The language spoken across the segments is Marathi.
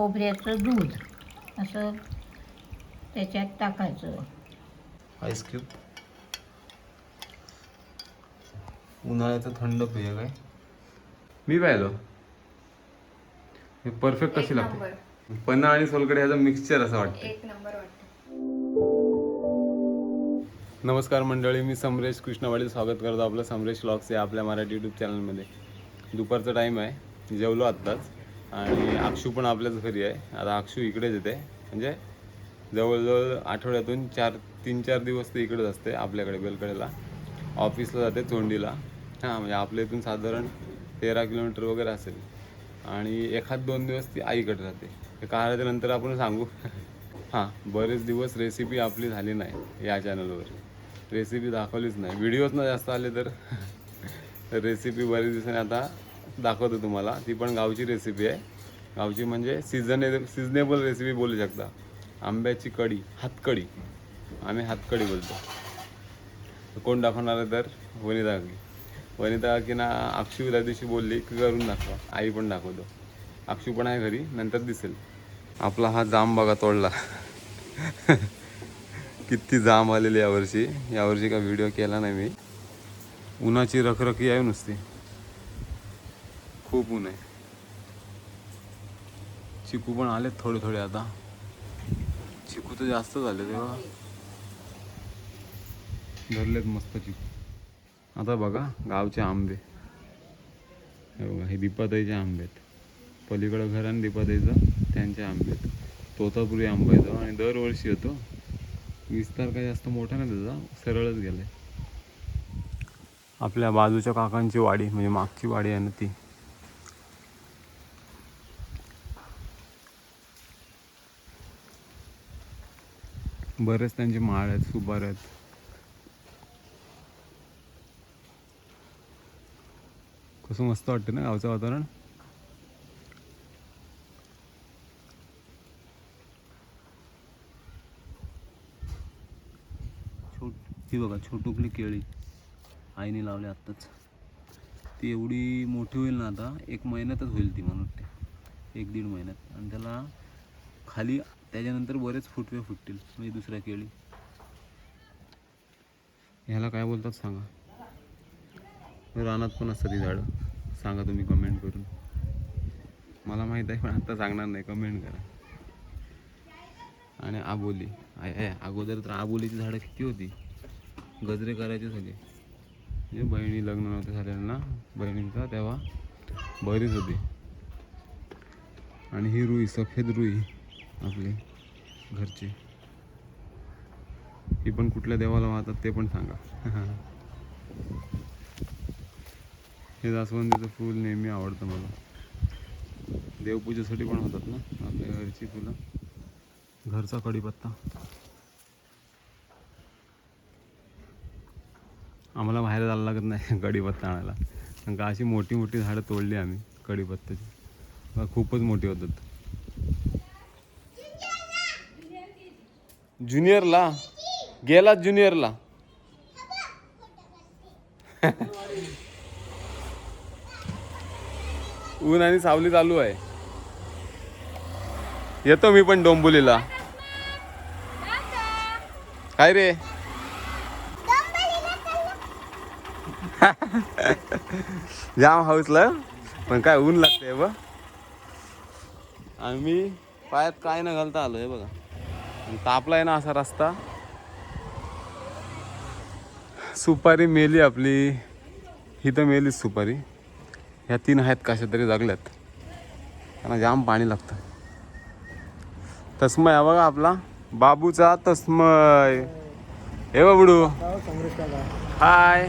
खोबऱ्याचं दूध असं त्याच्यात टाकायचं. आईस्क्रीम उन्हाळ्याचं थंड पेय काय? मी पाहिलो परफेक्ट कशी लागते? पन्ना आणि सोलकडे ह्याचं मिक्सचर असं वाटतं एक नंबर वाटतं नमस्कार मंडळी मी समरेश कृष्णवाडी स्वागत करतो आपलं समरेश व्लॉग्स या आपल्या मराठी यूट्यूब चॅनलमध्ये दुपारचा टाईम आहे. जेवलो आत्ताच. आणि अक्षू पण आपल्याच घरी आहे. आता अक्षू इकडेच येते. म्हणजे जवळजवळ आठवड्यातून चार तीन चार दिवस ते इकडेच असते आपल्याकडे बेलकडेला. ऑफिसला जाते चोंडीला. हां म्हणजे आपल्या इथून साधारण तेरा किलोमीटर वगैरे असेल. आणि एखाद दोन दिवस ती आईकडे राहते. हे काळाच्या नंतर आपण सांगू. हां बरेच दिवस रेसिपी आपली झाली नाही या चॅनलवर रेसिपी दाखवलीच नाही. व्हिडिओज ना जास्त आले तर रेसिपी बरेच दिवसाने आता दाखवतो तुम्हाला. ती पण गावची रेसिपी आहे. गावची म्हणजे सीझने सीझनेबल रेसिपी बोलू शकता. आंब्याची कढी हातकडी आम्ही हातकडी बोलतो. कोण दाखवणार आहे तर? वनिता काकी. वनिता की ना अक्षू त्या दिवशी बोलली की करून दाखवा. आई पण दाखवतो. अक्षू पण आहे घरी नंतर दिसेल. आपला हा जाम बघा तोडला. किती जाम आलेली यावर्षी. यावर्षी का व्हिडिओ केला नाही मी. उन्हाची रखरखी आहे नुसती. खूप ऊन आहे. चिकू पण आलेत थोडे थोडे आता. चिकू तर जास्त झाले तेव्हा धरलेत मस्त चिकू. आता बघा गावचे आंबे. हे बघा हे दीपाताईचे आंबे आहेत. पलीकडं घर आणि दीपाताईचं त्यांचे आंबे आहेत. तोतापुरी आंबा येतो आणि दरवर्षी येतो. विस्तार काही जास्त मोठा नाही त्याचा सरळच गेलाय. आपल्या बाजूच्या काकांची वाडी म्हणजे मागची वाडी आहे ना ती. बरेच त्यांचे माळ आहेत सुबार आहेत. कसं मस्त वाटतं ना गावचं वातावरण? छोट ही बघा छोटुकली केळी. आईने लावली आत्ताच. ती एवढी मोठी होईल ना आता एक महिन्यातच होईल ती म्हणून वाटते एक दीड महिन्यात. आणि त्याला खाली त्याच्यानंतर बरेच फुटवे फुटतील म्हणजे दुसऱ्या केळी. ह्याला काय बोलतात सांगा. रानात पण असतात ती झाडं. सांगा तुम्ही कमेंट करून. मला माहीत आहे पण आत्ता सांगणार नाही. कमेंट करा. आणि आबोली. आय अगोदर तर आबोलीची झाडं किती होती? गजरे करायचे सगळे. म्हणजे बहिणी लग्न नव्हते झालेलं ना बहिणींचा तेव्हा बरीच होती. आणि ही रुई सफेद रुई. आपली घरची. हे पण कुठल्या देवाला वाहतात ते पण सांगा. हे जास्वंदीचं फूल नेहमी आवडतं मला. देवपूजेसाठी पण होतात ना आपल्या घरची फुलं. घरचा कढीपत्ता. आम्हाला बाहेर जायला लागत नाही कढीपत्ता आणायला. कारण का अशी मोठी मोठी झाडं तोडली आम्ही कढीपत्त्याची खूपच मोठी होतात. ज्युनियरला? गेला ज्युनियरला. ऊन आणि सावली चालू आहे. येतो मी पण डोंबुलीला काय रे? जाम हाऊसला? पण काय ऊन लागते बघ. आम्ही पायात काय न घालता आलोय बघा. आणि तापलाय ना असा रस्ता. सुपारी मेली आपली. ही तर मेलीच सुपारी. ह्या तीन आहेत कशा तरी जगल्यात. त्यांना जाम पाणी लागतं. तस्मय हा बघा आपला. बाबूचा तस्मय. हे बाबडू हाय.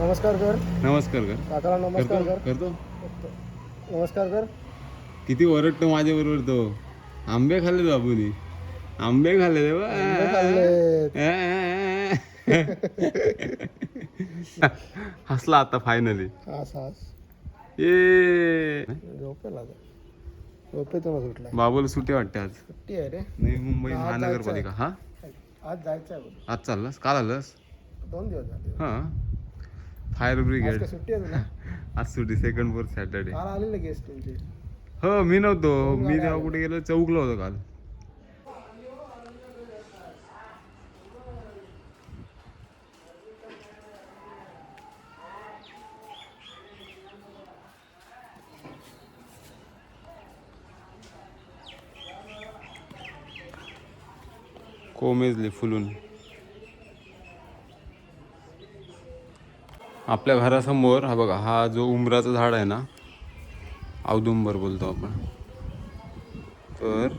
नमस्कार कर नमस्कार कर. नमस्कार करतो कर. करतो. नमस्कार कर किती ओरडतो माझ्या बरोबर तो. आंबे खाल्ले बाबूनी. आंबे खाल्ले देवा हसला आता फायनली उठलाय बाबूला सुट्टी वाटते आज. सुट्टी आहे रे. नवी मुंबई महानगरपालिका. हा? आज जायचं. आज चाललास? काल आलास? दोन दिवस झाले. हा. Fire brigade. सुट्टी आज सुट्टी सेकंड फोर्थ सॅटर्डे आलेले गेस्ट हो मी नव्हतो. मी तेव्हा कुठे गेलो? चौकला होतो काल. कोमेजले फुलून आपल्या घरासमोर हा बघा हा जो उमराचं झाड आहे ना औदुंबर बोलतो आपण. तर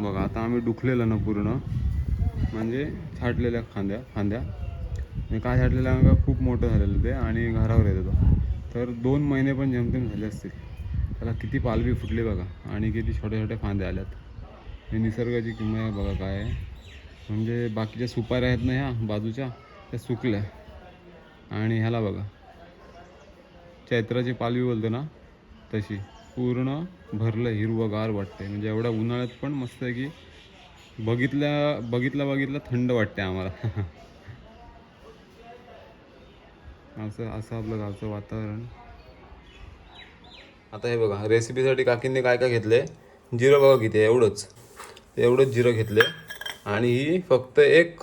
बघा आता आम्ही डुखलेलं ना पूर्ण. म्हणजे छाटलेल्या खांद्या फांद्या म्हणजे काय छाटलेल्या का खूप मोठं झालेलं ते आणि घरावर येत होतं तर दोन महिने पण जमतेम झाले असतील. त्याला किती पालवी फुटली बघा. आणि किती छोट्या छोट्या फांद्या आल्यात. हे निसर्गाची किंमत आहे बघा काय आहे. म्हणजे बाकीच्या सुपाऱ्या आहेत ना ह्या बाजूच्या त्या सुकल्या. आणि ह्याला बघा. चैत्राची पालवी बोलतो ना तशी. पूर्ण भरलं हिरवंगार वाटते. म्हणजे एवढ्या उन्हाळ्यात पण मस्त आहे की बघितल्या बघितलं बघितलं थंड वाटते आम्हाला. असं असं आपलं गावचं वातावरण. आता हे बघा रेसिपीसाठी काकींनी काय काय घेतले? जिरं बघा किती एवढंच. एवढंच जिरं घेतलं. आणि ही फक्त एक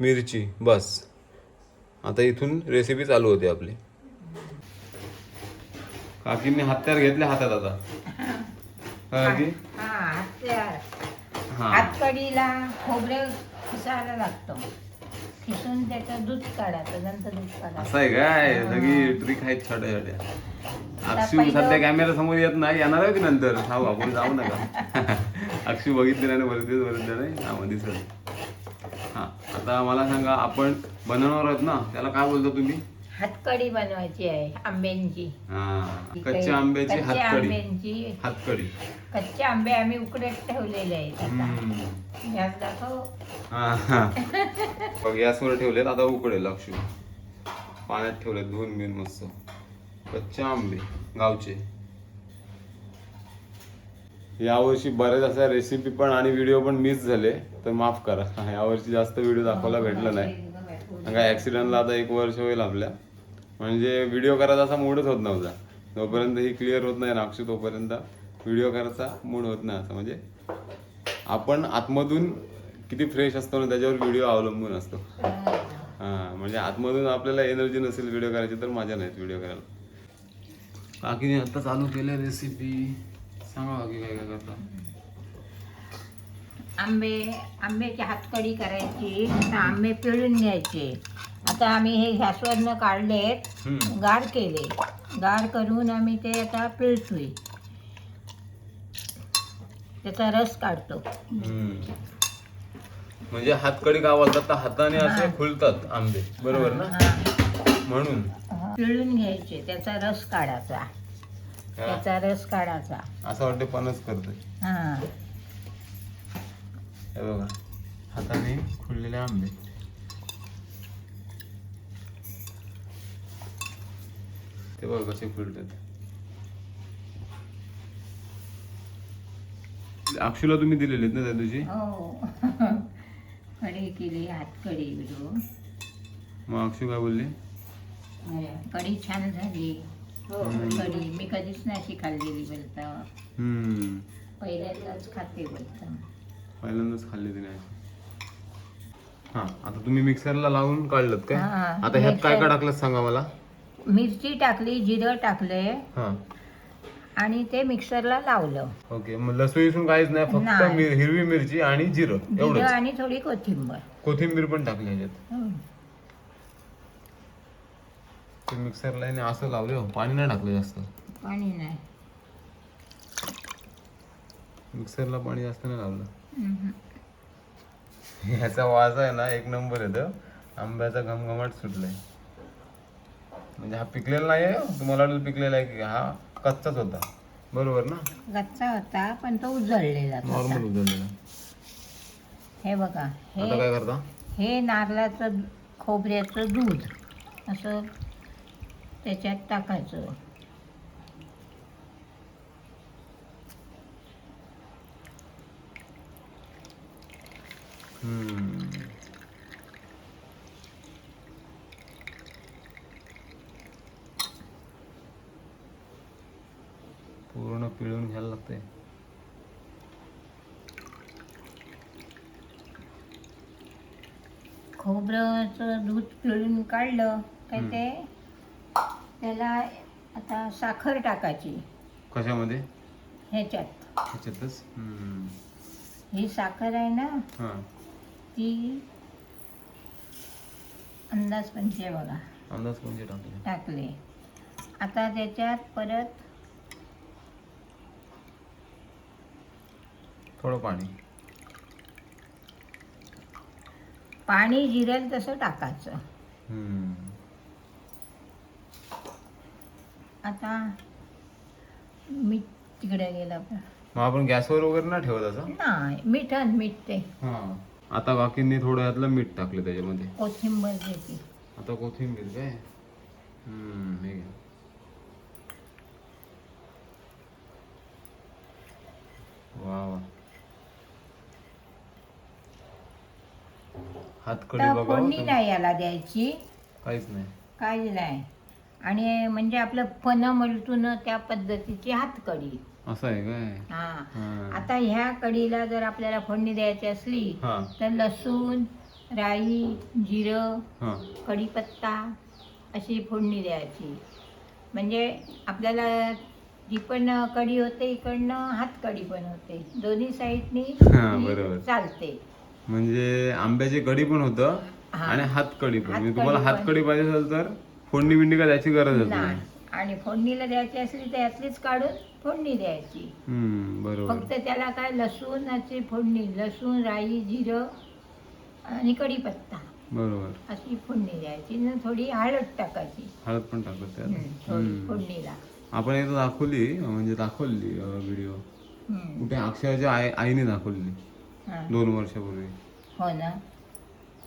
मिरची बस. आता इथून रेसिपी चालू होते आपली. काकींनी हत्यार घेतले हातात आता. काय काकी? हा हत्यार. हा. हातकडीला खोबरं खिसायला लागतं. खिसून त्याचं दूध काढायचं नंतर दूध काढायचं. असं आहे काय? सगळी ट्रिक आहेत छोट्या छोट्या पहिलं- सध्या कॅमेरा समोर येत नाही. येणार आहे की नंतर? थांबू आपण जाऊ नका. अक्षू बघितले नाही बरेच बरेच नाही हा दिसत हा आता मला सांगा आपण बनवणार आहोत ना? त्याला काय बोलता तुम्ही? हातकडी बनवायची आहे आंब्यांची. हा कच्च्या आंब्याची कच्च्या हातकडी. आंब्यांची. हातकडी. कच्चे आंबे आम्ही उकडत ठेवलेले आहेत आता. हम्म. गॅस दाखव. हा, हा. बघ गॅसवर ठेवलेत आता उकडेल अक्षू. पाण्यात ठेवलेत धुवून बिन मस्त. कच्चे आंबे गावचे. यावर्षी बऱ्याच अशा रेसिपी पण आणि व्हिडिओ पण मिस झाले. तर माफ करा. यावर्षी जास्त व्हिडिओ दाखवायला भेटला नाही. काय ॲक्सिडेंटला आता एक वर्ष होईल आपल्या. म्हणजे व्हिडिओ करायचा असा मूडच होत नव्हता. जोपर्यंत ही क्लिअर होत नाही ना तोपर्यंत व्हिडिओ करायचा मूड होत नाही असं. म्हणजे आपण आतमधून किती फ्रेश असतो ना त्याच्यावर व्हिडिओ अवलंबून असतो. हां म्हणजे आतमधून आपल्याला एनर्जी नसेल व्हिडिओ करायची तर मजा नाहीत व्हिडिओ करायला. काकीने आता चालू केलं रेसिपी सांगा बाकी काय काय करता आंबे आंब्याची हातकडी करायची आंबे पिळून घ्यायचे. आता आम्ही हे गॅसवरनं काढलेत. गार केले. गार करून आम्ही ते आता पिळतोय. त्याचा रस काढतो. म्हणजे हातकडी तर हाताने असे फुलतात आंबे. बरोबर ना. म्हणून. पिळून घ्यायचे त्याचा रस काढायचा. त्याचा रस काढायचा. असं वाटते पणच करतोय. हा. हे बघा हाताने खुललेले आंबे. ते बघा कसे फुलतात अक्षुला तुम्ही दिलेले ना त्या दिवशी हो. कढी केली हातकडी विडू मग अक्षू काय बोलली? कढी छान झाली. हो कढी. मी कधीच नाही खाल्लेली बोलतं. हम्म. पहिल्यांदाच खाते बोलतं. पहिल्यांदाच खाल्ली तिने अशी. हा आता तुम्ही मिक्सरला लावून काढलं काय? हा, आता ह्यात काय काय टाकलं सांगा मला? मिरची टाकली जिरं टाकले. हा. आणि ते मिक्सरला लावलं. ओके मग लसूण विसून काहीच नाही फक्त नाही. मिर- हिरवी मिरची आणि जिरं जिरं एवढंच. आणि थोडी कोथिंबर. कोथिंबीर पण टाकली ह्याच्यात. हं. ते मिक्सरला याने असं लावले हो पाणी नाही टाकलं जास्त. पाणी नाही. मिक्सरला पाणी जास्त नाही लावलं. ह्याचा वास आहे ना एक नंबर येतं आंब्याचा घमघमाट सुटलाय. म्हणजे हा पिकलेला नाही आहे तुम्हाला वाटेल पिकलेला आहे की हा कच्चाच होता. बरोबर ना? गच्चा होता पण तो उजळलेला. नॉर्मल उजळलेला. हे बघा आता हे काय करता? हे नारळाचं खोबऱ्याचं दूध. असं त्याच्यात टाकायचं. पूर्ण पिळून घ्यायला लागतंय खोबरंचं दूध पिळून काढलं काय. ते त्याला आता साखर टाकायची. कशामध्ये? ह्याच्यात. ह्याच्यातच? हम्म. ही साखर आहे ना हां. ती अंदाज पंचे बघा. अंदाज कोणते टाकले टाकले. आता त्याच्यात परत थोडं पाणी. पाणी जिरेल तसं टाकायचं. हम्म. आता मीठ तिकडे गेलं आपलं मग आपण गॅसवर वगैरे ना ठेवत असं? नाही मिठन मीठ ते. हां. आता काकींनी थोडं यातलं मीठ टाकलं त्याच्यामध्ये. कोथिंबर देते आता कोथिंबीर काय? हम्म, हे घ्या. वा वा. हातकडी तर बघा हो फोडणी तुम्ही. नाही याला द्यायची. काहीच नाही. काही नाही. आणि म्हणजे आपलं फन मलतून त्या पद्धतीची हातकडी. असं आहे काय? हा. आता ह्या कढीला जर आपल्याला फोडणी द्यायची असली हा. तर लसूण राई जिरं हा. कढीपत्ता अशी फोडणी द्यायची. म्हणजे आपल्याला ती पण कढी होते इकडनं हातकडी पण होते. दोन्ही साईडनी हा, बरोबर. चालते. म्हणजे आंब्याची कढी पण होतं हा. आणि हातकडी पण. म्हणजे हातकडी तुम्हाला पण. हातकडी पाहिजे असेल तर फोडणी बिंडी का त्याची गरजच नाही. नाही. आणि फोडणीला द्यायची असली तर यातलीच काढून फोडणी द्यायची. हम्म, बरोबर. फक्त त्याला काय लसूणाची फोडणी लसूण राई जिरं आणि कढीपत्ता बरोबर. अशी फोडणी द्यायची न थोडी हळद टाकायची. हळद पण टाकत त्यात. हम्म, थोडी हम्म. फोडणीला. आपण एकदा दाखवली म्हणजे दाखवली व्हिडिओ हम्म, कुठे अक्षयाच्या आई आईने दाखवली. हा. दोन वर्षापूर्वी. हो ना.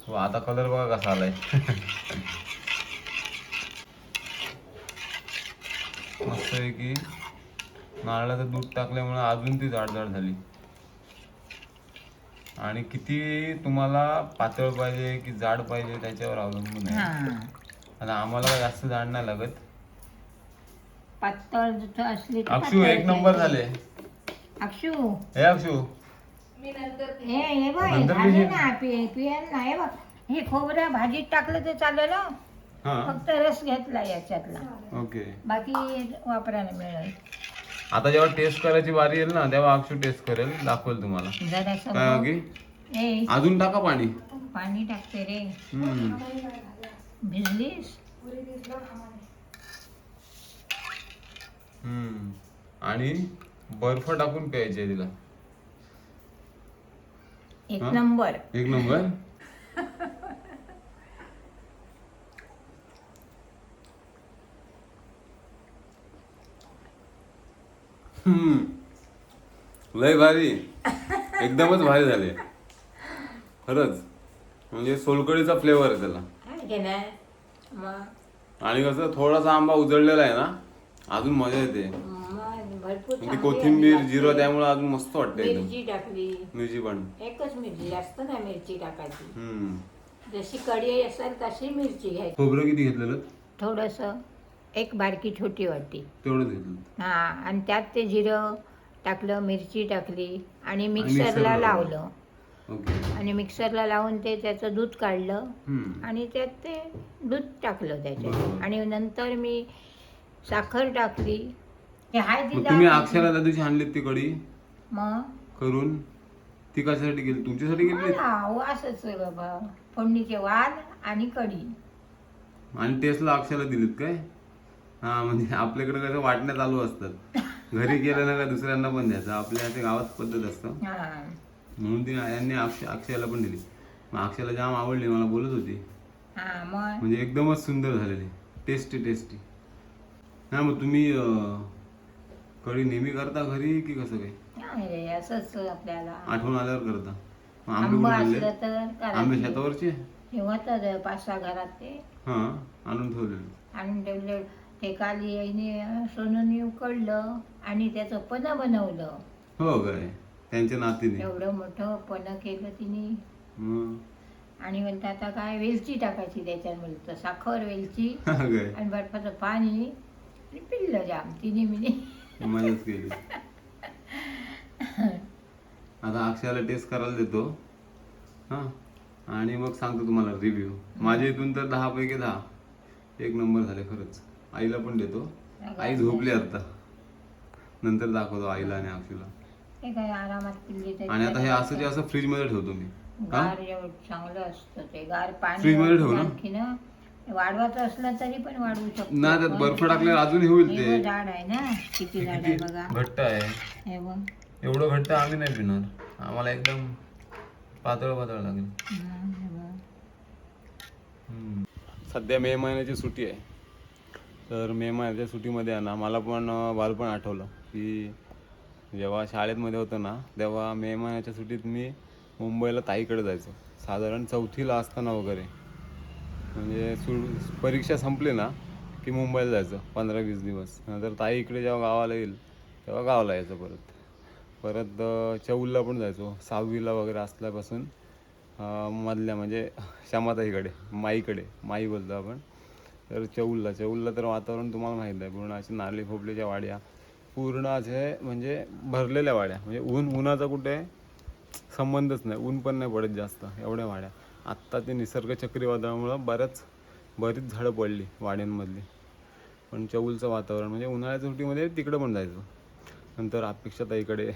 हो आता कलर बघा कसा आलाय. मस्त आहे की नारळाचं दूध टाकल्यामुळे अजून ती जाड जाड झाली. आणि किती तुम्हाला पातळ पाहिजे की जाड पाहिजे त्याच्यावर अवलंबून हा. आहे आणि आम्हाला जास्त जाड नाही लागत. पातळ असली अक्षू एक नंबर. झाले. अक्षू. हे अक्षू. हे हे बघ हे नंतर? ना पि पियाल ना हे बघ. हे खोबरं भाजीत टाकलं तर चालेल ना हा. फक्त रस घेतला याच्यातला. ओके. बाकी वापरायला मिळेल. आता जेव्हा टेस्ट करायची बारी येईल ना तेव्हा अक्षू टेस्ट करेल दाखवेल तुम्हाला. जरासं काय बघ. ओके? ए अजून टाका पाणी. पाणी टाकते रे. हम्म. भिजलीस? हम्म. आणि बर्फ टाकून प्यायचे तिला. एक? नंबर. एक नंबर? लय भारी. एकदमच भारी झाले. खरंच. म्हणजे सोलकडीचा फ्लेवर आहे त्याला. आणि कसं थोडासा आंबा उजळलेला आहे ना अजून मजा येते. ती चांगली कोथिंबीर. जिरं त्यामुळे अजून मस्त वाटतं मिरची टाकली. मिरची पण. एकच मिरची जास्त नाही मिरची टाकायची. जशी कढी असेल तशी मिरची घ्यायची. खोबरं किती घेतलेलं? थोडस. एक बारकी छोटी वाटी हा आणि त्यात ते जिरं टाकलं मिरची टाकली आणि मिक्सरला मिक्सरला लावलं. ओके. आणि मिक्सरला लावून ते त्याचं दूध काढलं हम्म. आणि त्यात ते दूध टाकलं त्याच्यात. बरोबर. आणि नंतर मी साखर टाकली. हे हाय ती मग तुम्ही अक्षरा त्या दिवशी आणलीत ती कढी? मग? करून? ती कशासाठी गेली तुमच्यासाठी गेली मला वासच बाबा. फोडणीचे वाल आणि कढी. आणि टेस्टला अक्षराला दिलीत काय? हा म्हणजे आपल्याकडे कसं वाटण्या चालू असतात. घरी गेलं ना का दुसऱ्यांना पण द्यायचं. आपल्या इथे गावात पद्धत असतं. हा. म्हणून ती यांनी अक्ष अक्षयाला पण दिली. मग अक्षयाला जाम आवडली मला बोलत होती. हा म्हणजे एकदमच सुंदर झालेली. Tasty tasty. हा मग तुम्ही कढी नेहमी करता घरी की कसं असंच आपल्याला. आठवण आल्यावर करता. आंबे. शेतावरचे तेव्हा तर पाच सहा घरात ते. हा आणून ठेवलेले. आणून ठेवले ते काल याने सोनूने उकडलं आणि त्याचं पण बनवलं. हो काय त्यांच्या नातीने. एवढं मोठं पण केलं तिने. आणि म्हणते आता काय वेलची टाकायची त्याच्यात म्हणतं साखर वेलची काय आणि बर्फाचं पाणी आणि पिल्लं जाम तिने मिने. मजाच केली. आता अक्षयाला टेस्ट करायला देतो. हां. आणि मग सांगतो तुम्हाला रिव्ह्यू माझ्या इथून तर दहा पैकी दहा. एक नंबर झाले खरंच. आईला पण देतो. आई झोपली आता. नंतर दाखवतो आईला आणि अक्षूला. हे आणि आता हे असं जे असं फ्रीजमध्ये ठेवतो मी. हा? चांगलं असतं ते. गार पाणी Fridge मध्ये ठेवू ना? वाढवायचं असलं तरी पण वाढवू शकतो नाही त्यात. बर्फ टाकल्यावर अजून हे होईल हे ते झाड आहे ना किती झाड आहे बघा. घट्ट आहे. हे बघ. एवढं घट्ट आम्ही नाही पिणार. आम्हाला एकदम पातळ पातळ लागेल. बघ. सध्या मे महिन्याची सुट्टी आहे. तर मे महिन्याच्या सुट्टीमध्ये आहे ना मला पण बालपण आठवलं की जेव्हा शाळेतमध्ये होतो ना तेव्हा मे महिन्याच्या सुट्टीत मी मुंबईला ताईकडे जायचो. साधारण चौथीला असताना वगैरे. म्हणजे सु परीक्षा संपली ना की मुंबईला जायचं पंधरा वीस दिवस. नंतर ताई इकडे जेव्हा गावाला येईल तेव्हा गावाला यायचं परत. परत चौलला पण जायचो. सहावीला वगैरे असल्यापासून मधल्या म्हणजे श्यामाताईकडे माईकडे माई बोलतो आपण. तर चौलला चौलला तर वातावरण तुम्हाला माहीत आहे. पूर्ण असे नाले खोपलेच्या वाड्या पूर्ण असे म्हणजे भरलेल्या वाड्या. म्हणजे ऊन उन्हाचा कुठे संबंधच नाही. ऊन पण नाही पडत जास्त एवढ्या वाड्या. आत्ता ते निसर्ग चक्रीवादळामुळं बऱ्याच बरीच झाडं पडली वाड्यांमधली. पण चौलचं वातावरण म्हणजे उन्हाळ्याच्या सुट्टीमध्ये तिकडं पण जायचं. नंतर अपेक्षाताईकडे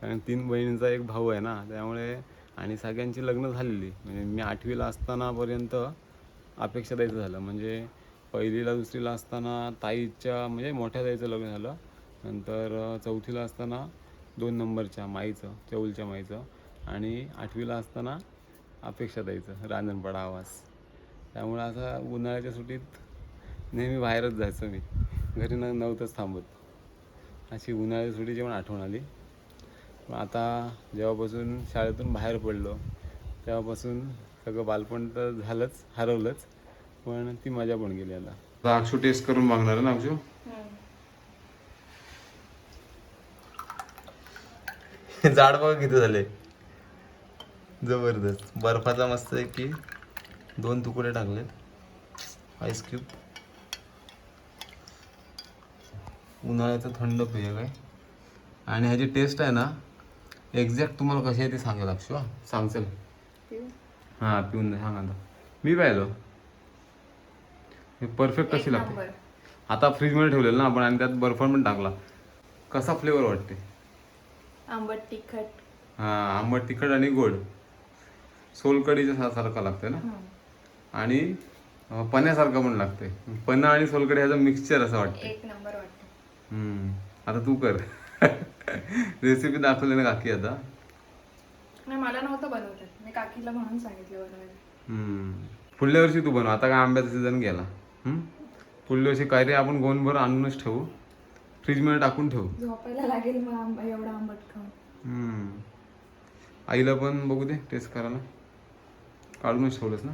कारण तीन बहिणींचा एक भाऊ आहे ना त्यामुळे आणि सगळ्यांची लग्न झालेली. म्हणजे मी आठवीला असतानापर्यंत अपेक्षा द्यायचं झालं. म्हणजे पहिलीला दुसरीला असताना ताईच्या म्हणजे मोठ्या ताईचं लग्न झालं. नंतर चौथीला असताना दोन नंबरच्या माईचं चौलच्या माईचं आणि आठवीला असताना अपेक्षा द्यायचं रांजणपाडा आवाज. त्यामुळे असा उन्हाळ्याच्या सुट्टीत नेहमी बाहेरच जायचं मी. घरी न नव्हतंच थांबत. अशी उन्हाळ्याच्या सुट्टीची पण आठवण आली. पण आता जेव्हापासून शाळेतून बाहेर पडलो तेव्हापासून सगळं बालपण तर झालंच हरवलंच. पण ती मजा पण गेली आता. अक्षू टेस्ट करून बघणार आहे ना अक्षू? झाड बघा किती झाले. जबरदस्त. बर्फाचा मस्त आहे की दोन तुकडे टाकले आईस क्यूब उन्हाळ्याचं थंड पेय काय? आणि ह्याची टेस्ट आहे ना एक्झॅक्ट तुम्हाला कशी आहे ते सांगेल अक्षू हा? सांगचल हां पिऊन दे सांग आता. मी पाहिलं. परफेक्ट कशी लागते? आता फ्रीजमध्ये ठेवलेलं ना आपण आणि त्यात बर्फ पण टाकला. कसा फ्लेवर वाटते? आंबट तिखट. हां आंबट तिखट आणि गोड. सोलकडीच्या सारखा लागते ना? आणि पण्यासारखं पण लागते पन्हा आणि सोलकडी ह्याचं मिक्सचर असं वाटतं एक नंबर वाटतं. हम्म. आता तू कर. रेसिपी दाखवली ना काकी आता? नाही मला नव्हतं बनवतात मी काकीला म्हणून सांगितलं बनवायला. पुढल्या वर्षी तू बनव. आता काय आंब्याचा सीझन गेला? पुढल्या वर्षी काय रे आपण गोनभर आणूनच ठेवू. फ्रीजमध्ये टाकून ठेवू. झोपायला लागेल मग एवढा आंबट खाऊन. हम्म. आईला पण बघू दे टेस्ट करायला. काढूनच ठेवलंस ना?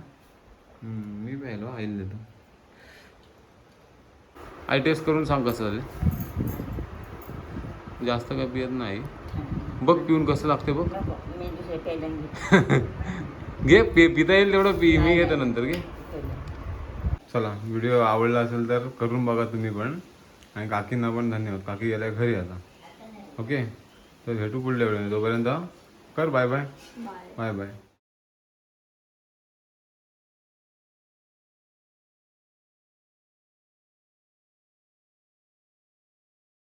हम्म, मी पाहिलं आईला देतो. आई टेस्ट करून सांग कसं झालं जास्त काय पियत नाही. बघ पिऊन कसं लागते बघ. घे पि पिता येईल तेवढं पी मी घेतो नंतर घे. चला व्हिडिओ आवडला असेल तर करून बघा तुम्ही पण. आणि काकींना पण धन्यवाद. काकी गेल्या घरी आता. ओके तर भेटू पुढल्या वेळेला तोपर्यंत कर bye bye bye bye bye